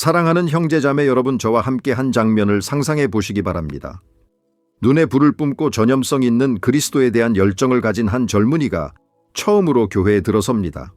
사랑하는 형제자매 여러분 저와 함께 한 장면을 상상해 보시기 바랍니다. 눈에 불을 뿜고 전염성 있는 그리스도에 대한 열정을 가진 한 젊은이가 처음으로 교회에 들어섭니다.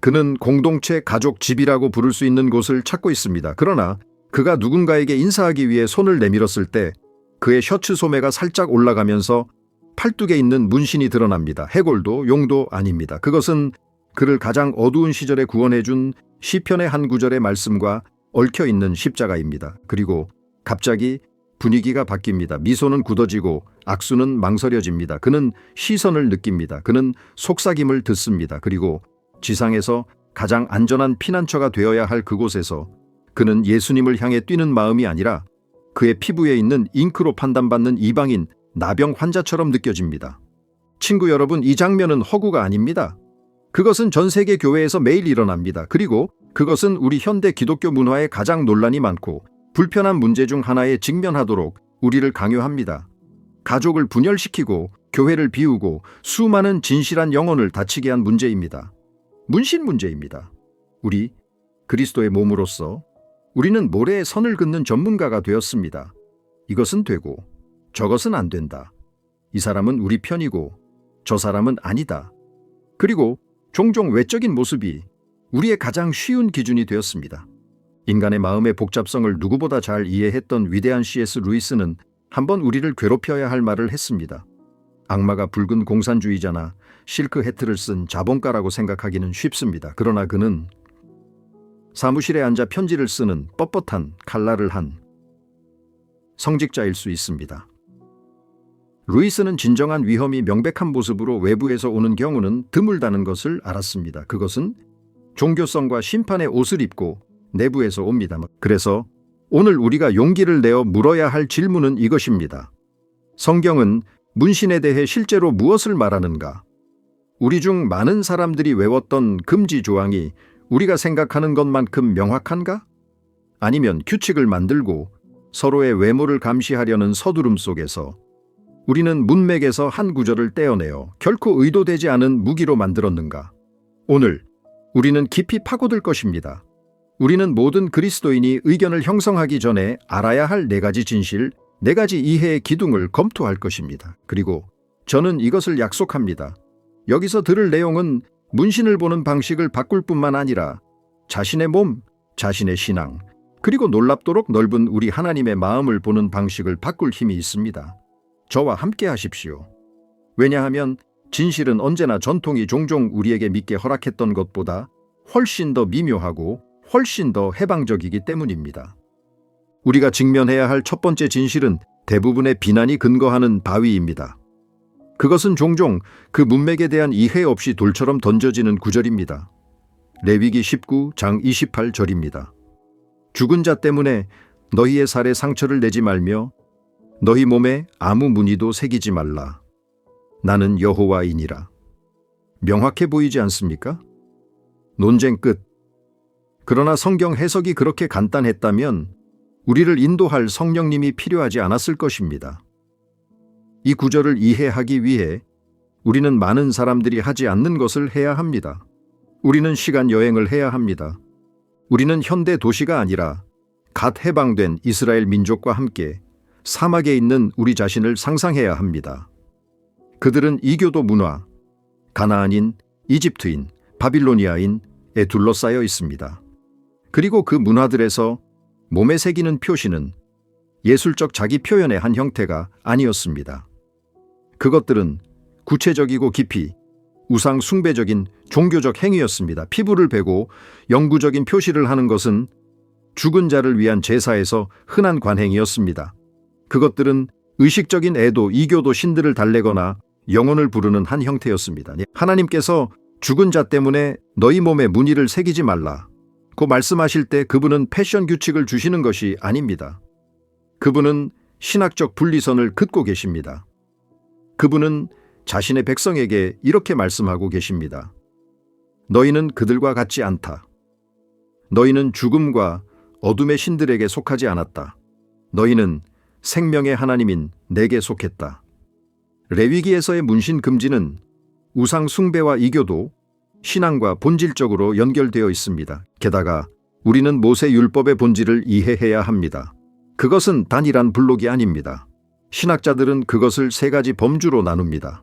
그는 공동체 가족 집이라고 부를 수 있는 곳을 찾고 있습니다. 그러나 그가 누군가에게 인사하기 위해 손을 내밀었을 때 그의 셔츠 소매가 살짝 올라가면서 팔뚝에 있는 문신이 드러납니다. 해골도 용도 아닙니다. 그것은 그를 가장 어두운 시절에 구원해준 시편의 한 구절의 말씀과 얽혀 있는 십자가입니다. 그리고 갑자기 분위기가 바뀝니다. 미소는 굳어지고 악수는 망설여집니다. 그는 시선을 느낍니다. 그는 속삭임을 듣습니다. 그리고 지상에서 가장 안전한 피난처가 되어야 할 그곳에서 그는 예수님을 향해 뛰는 마음이 아니라 그의 피부에 있는 잉크로 판단받는 이방인 나병 환자처럼 느껴집니다. 친구 여러분, 이 장면은 허구가 아닙니다. 그것은 전 세계 교회에서 매일 일어납니다. 그리고 그것은 우리 현대 기독교 문화에 가장 논란이 많고 불편한 문제 중 하나에 직면하도록 우리를 강요합니다. 가족을 분열시키고 교회를 비우고 수많은 진실한 영혼을 다치게 한 문제입니다. 문신 문제입니다. 우리 그리스도의 몸으로서 우리는 모래에 선을 긋는 전문가가 되었습니다. 이것은 되고 저것은 안 된다. 이 사람은 우리 편이고 저 사람은 아니다. 그리고 종종 외적인 모습이 우리의 가장 쉬운 기준이 되었습니다. 인간의 마음의 복잡성을 누구보다 잘 이해했던 위대한 C.S. 루이스는 한번 우리를 괴롭혀야 할 말을 했습니다. 악마가 붉은 공산주의자나 실크 해트를 쓴 자본가라고 생각하기는 쉽습니다. 그러나 그는 사무실에 앉아 편지를 쓰는 뻣뻣한 칼날을 한 성직자일 수 있습니다. 루이스는 진정한 위험이 명백한 모습으로 외부에서 오는 경우는 드물다는 것을 알았습니다. 그것은 종교성과 심판의 옷을 입고 내부에서 옵니다. 그래서 오늘 우리가 용기를 내어 물어야 할 질문은 이것입니다. 성경은 문신에 대해 실제로 무엇을 말하는가? 우리 중 많은 사람들이 외웠던 금지 조항이 우리가 생각하는 것만큼 명확한가? 아니면 규칙을 만들고 서로의 외모를 감시하려는 서두름 속에서 우리는 문맥에서 한 구절을 떼어내어 결코 의도되지 않은 무기로 만들었는가? 오늘 우리는 깊이 파고들 것입니다. 우리는 모든 그리스도인이 의견을 형성하기 전에 알아야 할 네 가지 진실, 네 가지 이해의 기둥을 검토할 것입니다. 그리고 저는 이것을 약속합니다. 여기서 들을 내용은 문신을 보는 방식을 바꿀 뿐만 아니라 자신의 몸, 자신의 신앙, 그리고 놀랍도록 넓은 우리 하나님의 마음을 보는 방식을 바꿀 힘이 있습니다. 저와 함께 하십시오. 왜냐하면 진실은 언제나 전통이 종종 우리에게 믿게 허락했던 것보다 훨씬 더 미묘하고 훨씬 더 해방적이기 때문입니다. 우리가 직면해야 할 첫 번째 진실은 대부분의 비난이 근거하는 바위입니다. 그것은 종종 그 문맥에 대한 이해 없이 돌처럼 던져지는 구절입니다. 레위기 19 장 28절입니다. 죽은 자 때문에 너희의 살에 상처를 내지 말며 너희 몸에 아무 무늬도 새기지 말라. 나는 여호와이니라. 명확해 보이지 않습니까? 논쟁 끝. 그러나 성경 해석이 그렇게 간단했다면 우리를 인도할 성령님이 필요하지 않았을 것입니다. 이 구절을 이해하기 위해 우리는 많은 사람들이 하지 않는 것을 해야 합니다. 우리는 시간 여행을 해야 합니다. 우리는 현대 도시가 아니라 갓 해방된 이스라엘 민족과 함께 사막에 있는 우리 자신을 상상해야 합니다. 그들은 이교도 문화, 가나안인, 이집트인, 바빌로니아인에 둘러싸여 있습니다. 그리고 그 문화들에서 몸에 새기는 표시는 예술적 자기 표현의 한 형태가 아니었습니다. 그것들은 구체적이고 깊이 우상 숭배적인 종교적 행위였습니다. 피부를 베고 영구적인 표시를 하는 것은 죽은 자를 위한 제사에서 흔한 관행이었습니다. 그것들은 의식적인 애도, 이교도 신들을 달래거나 영혼을 부르는 한 형태였습니다. 하나님께서 죽은 자 때문에 너희 몸에 무늬를 새기지 말라. 고 말씀하실 때 그분은 패션 규칙을 주시는 것이 아닙니다. 그분은 신학적 분리선을 긋고 계십니다. 그분은 자신의 백성에게 이렇게 말씀하고 계십니다. 너희는 그들과 같지 않다. 너희는 죽음과 어둠의 신들에게 속하지 않았다. 너희는 생명의 하나님인 내게 속했다. 레위기에서의 문신 금지는 우상 숭배와 이교도 신앙과 본질적으로 연결되어 있습니다. 게다가 우리는 모세 율법의 본질을 이해해야 합니다. 그것은 단일한 블록이 아닙니다. 신학자들은 그것을 세 가지 범주로 나눕니다.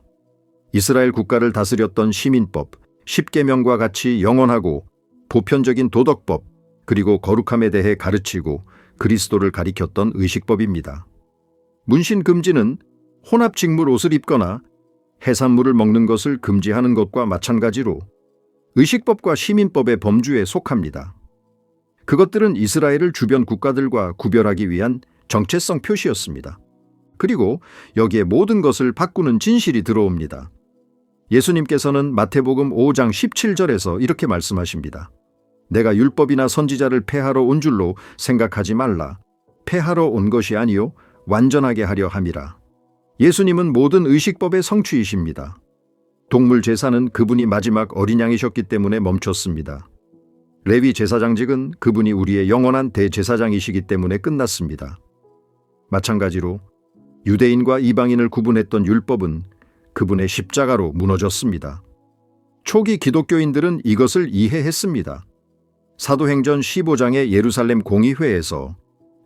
이스라엘 국가를 다스렸던 시민법, 십계명과 같이 영원하고 보편적인 도덕법, 그리고 거룩함에 대해 가르치고 그리스도를 가리켰던 의식법입니다. 문신 금지는 혼합 직물 옷을 입거나 해산물을 먹는 것을 금지하는 것과 마찬가지로 의식법과 시민법의 범주에 속합니다. 그것들은 이스라엘을 주변 국가들과 구별하기 위한 정체성 표시였습니다. 그리고 여기에 모든 것을 바꾸는 진실이 들어옵니다. 예수님께서는 마태복음 5장 17절에서 이렇게 말씀하십니다. 내가 율법이나 선지자를 폐하러 온 줄로 생각하지 말라. 폐하러 온 것이 아니요 완전하게 하려 함이라. 예수님은 모든 의식법의 성취이십니다. 동물 제사는 그분이 마지막 어린 양이셨기 때문에 멈췄습니다. 레위 제사장직은 그분이 우리의 영원한 대제사장이시기 때문에 끝났습니다. 마찬가지로 유대인과 이방인을 구분했던 율법은 그분의 십자가로 무너졌습니다. 초기 기독교인들은 이것을 이해했습니다. 사도행전 15장의 예루살렘 공의회에서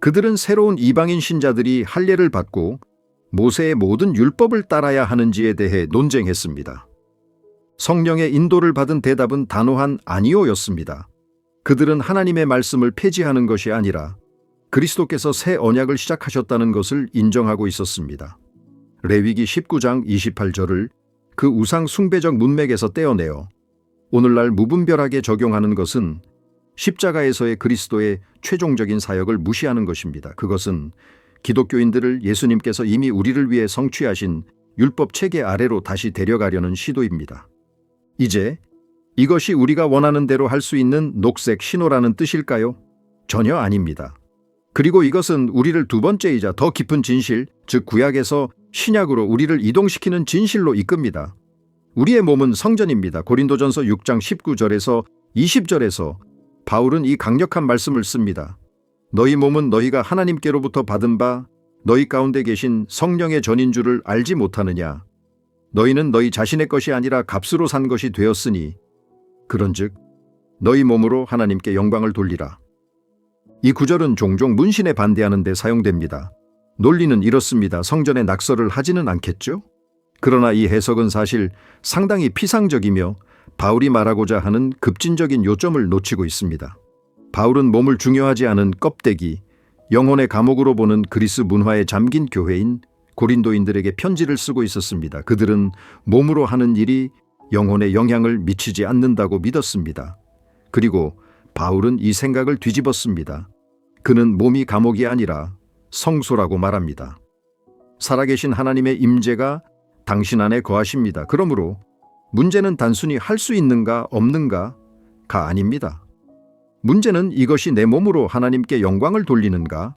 그들은 새로운 이방인 신자들이 할례를 받고 모세의 모든 율법을 따라야 하는지에 대해 논쟁했습니다. 성령의 인도를 받은 대답은 단호한 아니오였습니다. 그들은 하나님의 말씀을 폐지하는 것이 아니라 그리스도께서 새 언약을 시작하셨다는 것을 인정하고 있었습니다. 레위기 19장 28절을 그 우상 숭배적 문맥에서 떼어내어 오늘날 무분별하게 적용하는 것은 십자가에서의 그리스도의 최종적인 사역을 무시하는 것입니다. 그것은 기독교인들을 예수님께서 이미 우리를 위해 성취하신 율법 체계 아래로 다시 데려가려는 시도입니다. 이제 이것이 우리가 원하는 대로 할 수 있는 녹색 신호라는 뜻일까요? 전혀 아닙니다. 그리고 이것은 우리를 두 번째이자 더 깊은 진실, 즉 구약에서 신약으로 우리를 이동시키는 진실로 이끕니다. 우리의 몸은 성전입니다. 고린도전서 6장 19절에서 20절에서 바울은 이 강력한 말씀을 씁니다. 너희 몸은 너희가 하나님께로부터 받은 바 너희 가운데 계신 성령의 전인 줄을 알지 못하느냐? 너희는 너희 자신의 것이 아니라 값으로 산 것이 되었으니 그런즉 너희 몸으로 하나님께 영광을 돌리라. 이 구절은 종종 문신에 반대하는 데 사용됩니다. 논리는 이렇습니다. 성전에 낙서를 하지는 않겠죠? 그러나 이 해석은 사실 상당히 피상적이며 바울이 말하고자 하는 급진적인 요점을 놓치고 있습니다. 바울은 몸을 중요하지 않은 껍데기, 영혼의 감옥으로 보는 그리스 문화에 잠긴 교회인 고린도인들에게 편지를 쓰고 있었습니다. 그들은 몸으로 하는 일이 영혼에 영향을 미치지 않는다고 믿었습니다. 그리고 바울은 이 생각을 뒤집었습니다. 그는 몸이 감옥이 아니라 성소라고 말합니다. 살아계신 하나님의 임재가 당신 안에 거하십니다. 그러므로 문제는 단순히 할 수 있는가 없는가가 아닙니다. 문제는 이것이 내 몸으로 하나님께 영광을 돌리는가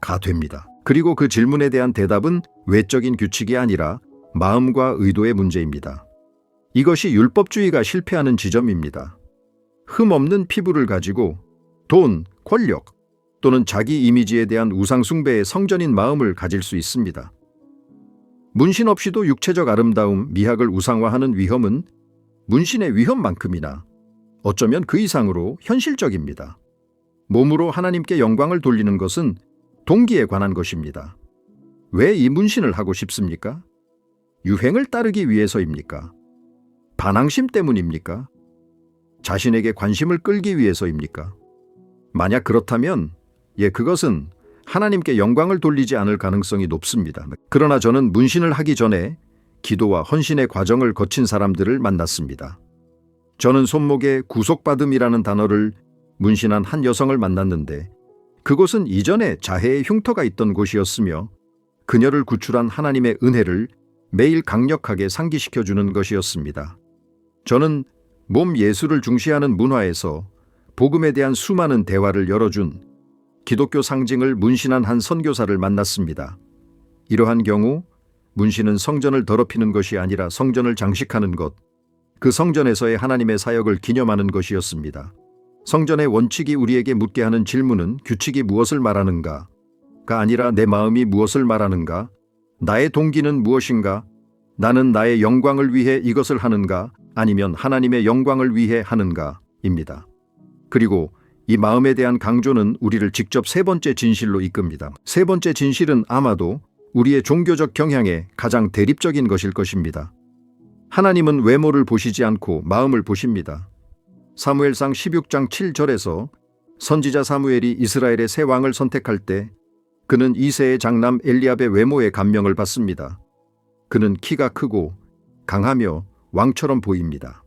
가 됩니다. 그리고 그 질문에 대한 대답은 외적인 규칙이 아니라 마음과 의도의 문제입니다. 이것이 율법주의가 실패하는 지점입니다. 흠 없는 피부를 가지고 돈, 권력 또는 자기 이미지에 대한 우상숭배의 성전인 마음을 가질 수 있습니다. 문신 없이도 육체적 아름다움, 미학을 우상화하는 위험은 문신의 위험만큼이나 어쩌면 그 이상으로 현실적입니다. 몸으로 하나님께 영광을 돌리는 것은 동기에 관한 것입니다. 왜 이 문신을 하고 싶습니까? 유행을 따르기 위해서입니까? 반항심 때문입니까? 자신에게 관심을 끌기 위해서입니까? 만약 그렇다면, 예, 그것은 하나님께 영광을 돌리지 않을 가능성이 높습니다. 그러나 저는 문신을 하기 전에 기도와 헌신의 과정을 거친 사람들을 만났습니다. 저는 손목에 구속받음이라는 단어를 문신한 한 여성을 만났는데 그곳은 이전에 자해의 흉터가 있던 곳이었으며 그녀를 구출한 하나님의 은혜를 매일 강력하게 상기시켜 주는 것이었습니다. 저는 몸 예술을 중시하는 문화에서 복음에 대한 수많은 대화를 열어준 기독교 상징을 문신한 한 선교사를 만났습니다. 이러한 경우 문신은 성전을 더럽히는 것이 아니라 성전을 장식하는 것, 그 성전에서의 하나님의 사역을 기념하는 것이었습니다. 성전의 원칙이 우리에게 묻게 하는 질문은 규칙이 무엇을 말하는가가 아니라 내 마음이 무엇을 말하는가, 나의 동기는 무엇인가, 나는 나의 영광을 위해 이것을 하는가, 아니면 하나님의 영광을 위해 하는가 입니다. 그리고 이 마음에 대한 강조는 우리를 직접 세 번째 진실로 이끕니다. 세 번째 진실은 아마도 우리의 종교적 경향의 가장 대립적인 것일 것입니다. 하나님은 외모를 보시지 않고 마음을 보십니다. 사무엘상 16장 7절에서 선지자 사무엘이 이스라엘의 새 왕을 선택할 때 그는 이세의 장남 엘리압의 외모에 감명을 받습니다. 그는 키가 크고 강하며 왕처럼 보입니다.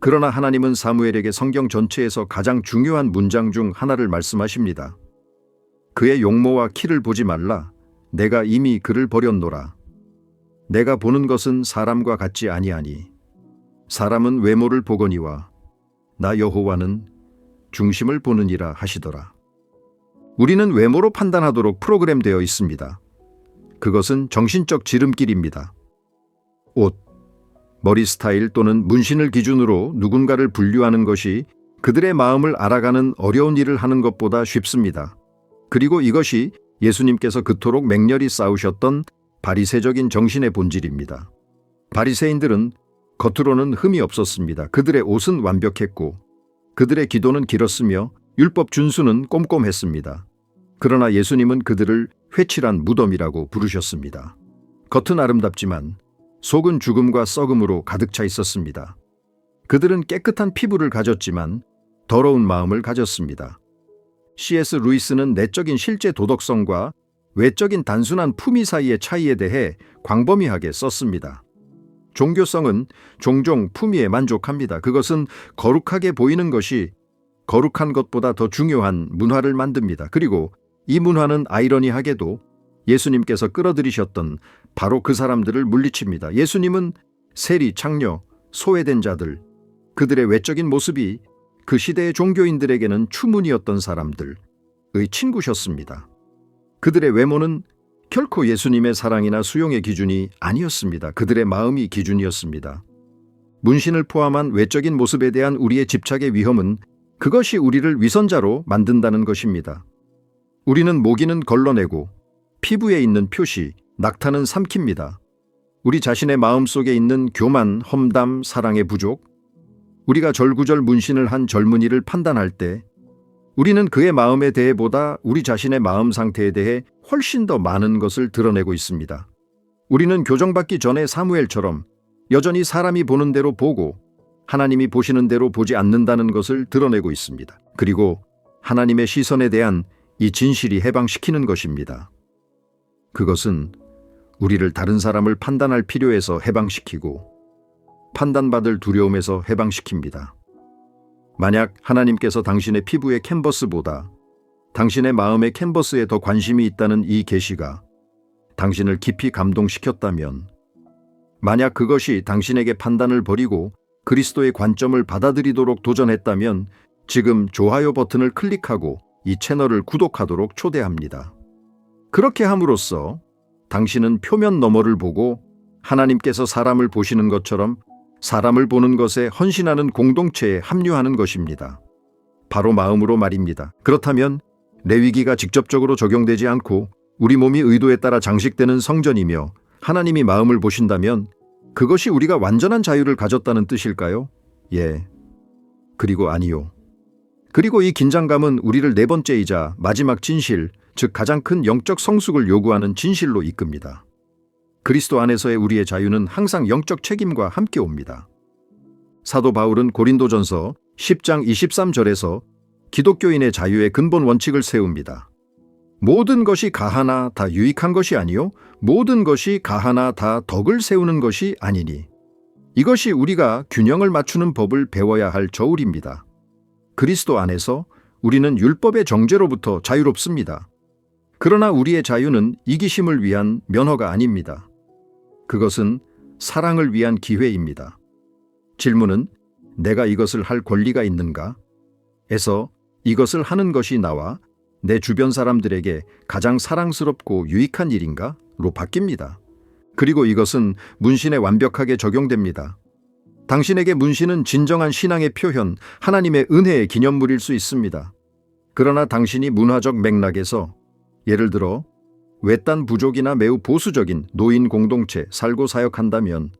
그러나 하나님은 사무엘에게 성경 전체에서 가장 중요한 문장 중 하나를 말씀하십니다. 그의 용모와 키를 보지 말라. 내가 이미 그를 버렸노라. 내가 보는 것은 사람과 같지 아니하니 사람은 외모를 보거니와 나 여호와는 중심을 보느니라 하시더라. 우리는 외모로 판단하도록 프로그램되어 있습니다. 그것은 정신적 지름길입니다. 옷, 머리 스타일 또는 문신을 기준으로 누군가를 분류하는 것이 그들의 마음을 알아가는 어려운 일을 하는 것보다 쉽습니다. 그리고 이것이 예수님께서 그토록 맹렬히 싸우셨던 바리새적인 정신의 본질입니다. 바리새인들은 겉으로는 흠이 없었습니다. 그들의 옷은 완벽했고 그들의 기도는 길었으며 율법 준수는 꼼꼼했습니다. 그러나 예수님은 그들을 회칠한 무덤이라고 부르셨습니다. 겉은 아름답지만 속은 죽음과 썩음으로 가득 차 있었습니다. 그들은 깨끗한 피부를 가졌지만 더러운 마음을 가졌습니다. C.S. 루이스는 내적인 실제 도덕성과 외적인 단순한 품위 사이의 차이에 대해 광범위하게 썼습니다. 종교성은 종종 품위에 만족합니다. 그것은 거룩하게 보이는 것이 거룩한 것보다 더 중요한 문화를 만듭니다. 그리고 이 문화는 아이러니하게도 예수님께서 끌어들이셨던 바로 그 사람들을 물리칩니다. 예수님은 세리, 창녀, 소외된 자들, 그들의 외적인 모습이 그 시대의 종교인들에게는 추문이었던 사람들의 친구셨습니다. 그들의 외모는 결코 예수님의 사랑이나 수용의 기준이 아니었습니다. 그들의 마음이 기준이었습니다. 문신을 포함한 외적인 모습에 대한 우리의 집착의 위험은 그것이 우리를 위선자로 만든다는 것입니다. 우리는 모기는 걸러내고 피부에 있는 표시, 낙타는 삼킵니다. 우리 자신의 마음 속에 있는 교만, 험담, 사랑의 부족, 우리가 절구절 문신을 한 젊은이를 판단할 때 우리는 그의 마음에 대해 보다 우리 자신의 마음 상태에 대해 훨씬 더 많은 것을 드러내고 있습니다. 우리는 교정받기 전에 사무엘처럼 여전히 사람이 보는 대로 보고 하나님이 보시는 대로 보지 않는다는 것을 드러내고 있습니다. 그리고 하나님의 시선에 대한 이 진실이 해방시키는 것입니다. 그것은 우리를 다른 사람을 판단할 필요에서 해방시키고 판단받을 두려움에서 해방시킵니다. 만약 하나님께서 당신의 피부의 캔버스보다 당신의 마음의 캔버스에 더 관심이 있다는 이 계시가 당신을 깊이 감동시켰다면 만약 그것이 당신에게 판단을 버리고 그리스도의 관점을 받아들이도록 도전했다면 지금 좋아요 버튼을 클릭하고 이 채널을 구독하도록 초대합니다. 그렇게 함으로써 당신은 표면 너머를 보고 하나님께서 사람을 보시는 것처럼 사람을 보는 것에 헌신하는 공동체에 합류하는 것입니다. 바로 마음으로 말입니다. 그렇다면 레위기가 직접적으로 적용되지 않고 우리 몸이 의도에 따라 장식되는 성전이며 하나님이 마음을 보신다면 그것이 우리가 완전한 자유를 가졌다는 뜻일까요? 예. 그리고 아니요. 그리고 이 긴장감은 우리를 네 번째이자 마지막 진실, 즉 가장 큰 영적 성숙을 요구하는 진실로 이끕니다. 그리스도 안에서의 우리의 자유는 항상 영적 책임과 함께 옵니다. 사도 바울은 고린도전서 10장 23절에서 기독교인의 자유의 근본 원칙을 세웁니다. 모든 것이 가하나 다 유익한 것이 아니요 모든 것이 가하나 다 덕을 세우는 것이 아니니 이것이 우리가 균형을 맞추는 법을 배워야 할 저울입니다. 그리스도 안에서 우리는 율법의 정죄로부터 자유롭습니다. 그러나 우리의 자유는 이기심을 위한 면허가 아닙니다. 그것은 사랑을 위한 기회입니다. 질문은 내가 이것을 할 권리가 있는가? 에서 이것을 하는 것이 나와 내 주변 사람들에게 가장 사랑스럽고 유익한 일인가? 로 바뀝니다. 그리고 이것은 문신에 완벽하게 적용됩니다. 당신에게 문신은 진정한 신앙의 표현, 하나님의 은혜의 기념물일 수 있습니다. 그러나 당신이 문화적 맥락에서 예를 들어 외딴 부족이나 매우 보수적인 노인 공동체 살고 사역한다면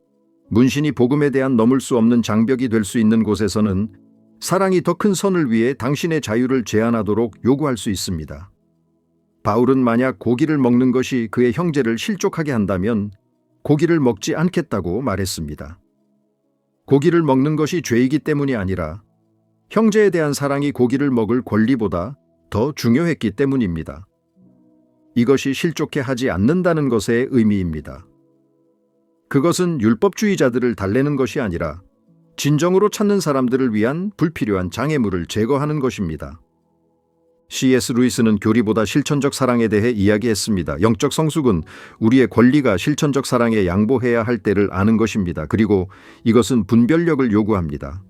문신이 복음에 대한 넘을 수 없는 장벽이 될 수 있는 곳에서는 사랑이 더 큰 선을 위해 당신의 자유를 제한하도록 요구할 수 있습니다. 바울은 만약 고기를 먹는 것이 그의 형제를 실족하게 한다면 고기를 먹지 않겠다고 말했습니다. 고기를 먹는 것이 죄이기 때문이 아니라 형제에 대한 사랑이 고기를 먹을 권리보다 더 중요했기 때문입니다. 이것이 실족해 하지 않는다는 것의 의미입니다. 그것은 율법주의자들을 달래는 것이 아니라 진정으로 찾는 사람들을 위한 불필요한 장애물을 제거하는 것입니다. C.S. 루이스는 교리보다 실천적 사랑에 대해 이야기했습니다. 영적 성숙은 우리의 권리가 실천적 사랑에 양보해야 할 때를 아는 것입니다. 그리고 이것은 분별력을 요구합니다.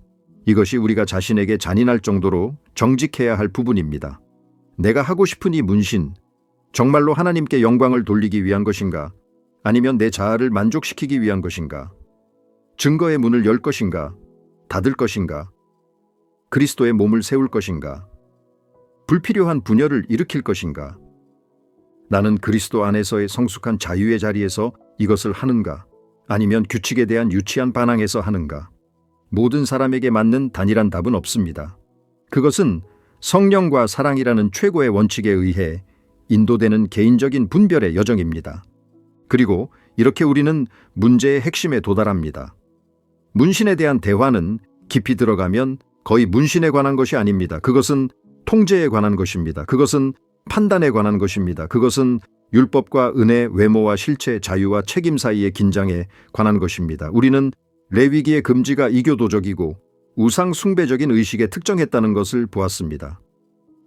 이것이 우리가 자신에게 잔인할 정도로 정직해야 할 부분입니다. 내가 하고 싶은 이 문신, 정말로 하나님께 영광을 돌리기 위한 것인가? 아니면 내 자아를 만족시키기 위한 것인가? 증거의 문을 열 것인가? 닫을 것인가? 그리스도의 몸을 세울 것인가? 불필요한 분열을 일으킬 것인가? 나는 그리스도 안에서의 성숙한 자유의 자리에서 이것을 하는가? 아니면 규칙에 대한 유치한 반항에서 하는가? 모든 사람에게 맞는 단일한 답은 없습니다. 그것은 성령과 사랑이라는 최고의 원칙에 의해 인도되는 개인적인 분별의 여정입니다. 그리고 이렇게 우리는 문제의 핵심에 도달합니다. 문신에 대한 대화는 깊이 들어가면 거의 문신에 관한 것이 아닙니다. 그것은 통제에 관한 것입니다. 그것은 판단에 관한 것입니다. 그것은 율법과 은혜, 외모와 실체, 자유와 책임 사이의 긴장에 관한 것입니다. 우리는 레위기의 금지가 이교도적이고 우상 숭배적인 의식에 특정했다는 것을 보았습니다.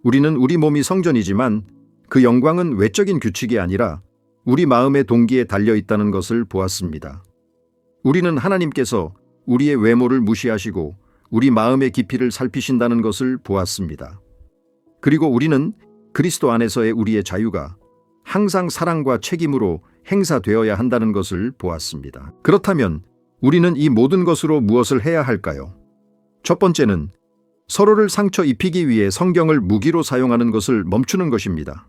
우리는 우리 몸이 성전이지만 그 영광은 외적인 규칙이 아니라 우리 마음의 동기에 달려 있다는 것을 보았습니다. 우리는 하나님께서 우리의 외모를 무시하시고 우리 마음의 깊이를 살피신다는 것을 보았습니다. 그리고 우리는 그리스도 안에서의 우리의 자유가 항상 사랑과 책임으로 행사되어야 한다는 것을 보았습니다. 그렇다면 우리는 이 모든 것으로 무엇을 해야 할까요? 첫 번째는 서로를 상처 입히기 위해 성경을 무기로 사용하는 것을 멈추는 것입니다.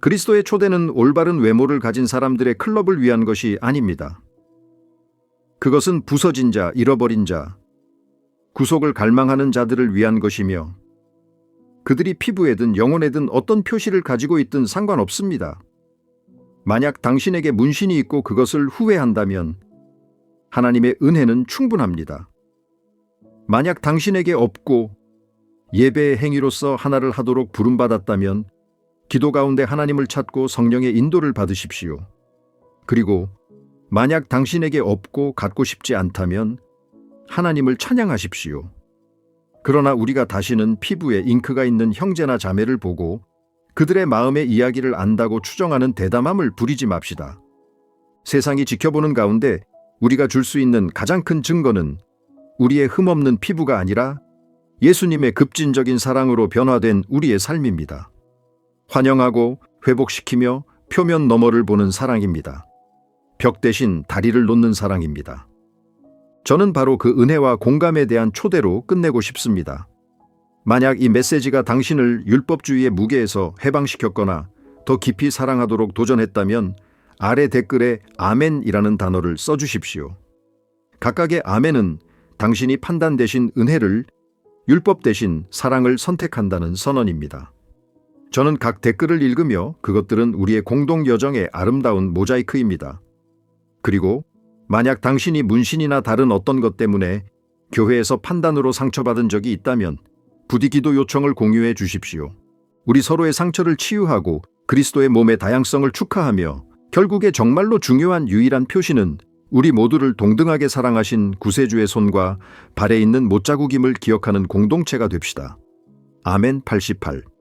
그리스도의 초대는 올바른 외모를 가진 사람들의 클럽을 위한 것이 아닙니다. 그것은 부서진 자, 잃어버린 자, 구속을 갈망하는 자들을 위한 것이며 그들이 피부에든 영혼에든 어떤 표시를 가지고 있든 상관없습니다. 만약 당신에게 문신이 있고 그것을 후회한다면 하나님의 은혜는 충분합니다. 만약 당신에게 없고 예배의 행위로서 하나를 하도록 부름받았다면 기도 가운데 하나님을 찾고 성령의 인도를 받으십시오. 그리고 만약 당신에게 없고 갖고 싶지 않다면 하나님을 찬양하십시오. 그러나 우리가 다시는 피부에 잉크가 있는 형제나 자매를 보고 그들의 마음의 이야기를 안다고 추정하는 대담함을 부리지 맙시다. 세상이 지켜보는 가운데 우리가 줄 수 있는 가장 큰 증거는 우리의 흠없는 피부가 아니라 예수님의 급진적인 사랑으로 변화된 우리의 삶입니다. 환영하고 회복시키며 표면 너머를 보는 사랑입니다. 벽 대신 다리를 놓는 사랑입니다. 저는 바로 그 은혜와 공감에 대한 초대로 끝내고 싶습니다. 만약 이 메시지가 당신을 율법주의의 무게에서 해방시켰거나 더 깊이 사랑하도록 도전했다면 아래 댓글에 아멘이라는 단어를 써주십시오. 각각의 아멘은 당신이 판단 대신 은혜를, 율법 대신 사랑을 선택한다는 선언입니다. 저는 각 댓글을 읽으며 그것들은 우리의 공동 여정의 아름다운 모자이크입니다. 그리고 만약 당신이 문신이나 다른 어떤 것 때문에 교회에서 판단으로 상처받은 적이 있다면 부디 기도 요청을 공유해 주십시오. 우리 서로의 상처를 치유하고 그리스도의 몸의 다양성을 축하하며 결국에 정말로 중요한 유일한 표시는 우리 모두를 동등하게 사랑하신 구세주의 손과 발에 있는 못자국임을 기억하는 공동체가 됩시다. 아멘 88